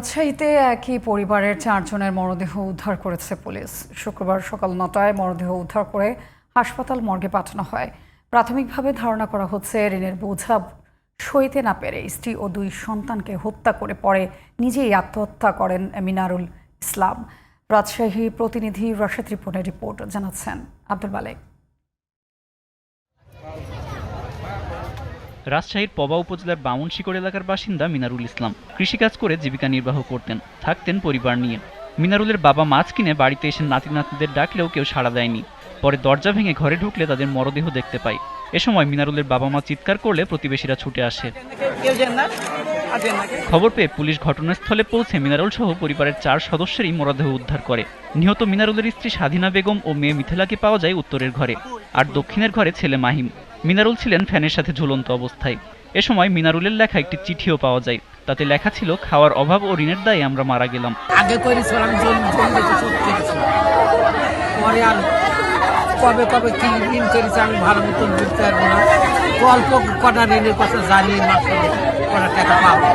রাজশাহীতে একই পরিবারের চারজনের মরদেহ উদ্ধার করেছে পুলিশ। শুক্রবার সকাল নটায় মরদেহ উদ্ধার করে হাসপাতাল মর্গে পাঠানো হয়। প্রাথমিকভাবে ধারণা করা হচ্ছে, ঋণের বোঝা সইতে না পেরে স্ত্রী ও দুই সন্তানকে হত্যা করে পরে নিজেই আত্মহত্যা করেন মিনারুল ইসলাম। রাজশাহী প্রতিনিধি রাশেদ রিপনের রিপোর্ট জানাচ্ছেন আব্দুল মালেক। রাজশাহীর পবা উপজেলার বামুনশিকড় এলাকার বাসিন্দা মিনারুল ইসলাম। কৃষিকাজ করে জীবিকা নির্বাহ করতেন থাকতেন পরিবার নিয়ে। মিনারুলের বাবা মাছ কিনে বাড়িতে এসে নাতি নাতনিদের ডাকলেও কেউ সাড়া দেয়নি। পরে দরজা ভেঙে ঘরে ঢুকলে তাদের মরদেহ দেখতে পায় এ সময় মিনারুলের বাবা মা চিৎকার করলে প্রতিবেশীরা ছুটে আসে। খবর পেয়ে পুলিশ ঘটনাস্থলে পৌঁছে মিনারুল সহ পরিবারের চার সদস্যেরই মরদেহ উদ্ধার করে। নিহত মিনারুলের স্ত্রী স্বাধীনা বেগম ও মেয়ে মিথিলাকে পাওয়া যায় উত্তরের ঘরে। আর দক্ষিণের ঘরে ছেলে মাহিম। মিনারুল ছিলেন ফ্যানের সাথে ঝুলন্ত অবস্থায়। এ সময় মিনারুলের লেখা একটি চিঠিও পাওয়া যায়। তাতে লেখা ছিল খাওয়ার অভাব ও ঋণের দায়ে আমরা মারা গেলাম। আগে করেছিলাম পরে আর কবে কবে কি ঋণ করেছি আমি ভালো মতো বুঝতে পারব না। অল্প কটা ঋণের কথা জানি মাত্র কটা টাকা পাবো।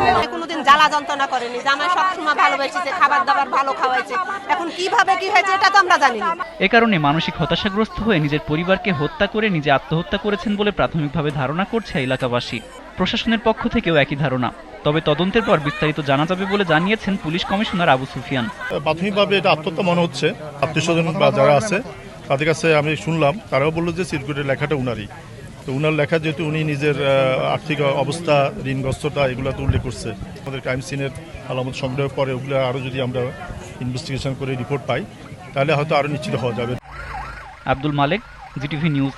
জ্বালা যন্ত্রণা করেনি জামাই সবসময় ভালোবেসেছে খাবার দাবার ভালো খাওয়াইছে। এখন কীভাবে কি হয়েছে এটা তো আমরা জানি না। এ কারণে মানসিক হতাশাগ্রস্ত হয়ে নিজের পরিবারকে হত্যা করে নিজে আত্মহত্যা করেছেন বলে প্রাথমিকভাবে ধারণা করছে এলাকাবাসী। প্রশাসনের পক্ষ থেকেও একই ধারণা। তবে তদন্তের পর বিস্তারিত জানা যাবে বলে জানিয়েছেন পুলিশ কমিশনার আবু সুফিয়ান। প্রাথমিকভাবে এটা আত্মহত্যা মনে হচ্ছে। আত্মীয় স্বজন বা যারা আছে তাদের কাছে আমি শুনলাম তারাও বলল যে সিরকুটের লেখাটা উনারই। তো উনার লেখা যেহেতু উনি নিজের আর্থিক অবস্থা, ঋণগ্রস্ততা এগুলো তো উল্লেখ করছে। আমাদের ক্রাইম সিনের আলামত সংগ্রহ করে ওগুলো আরও যদি আমরা ইনভেস্টিগেশন করে রিপোর্ট পাই, তাহলে হয়তো আরও নিশ্চিত হওয়া যাবে। Abdul Malik, GTV news.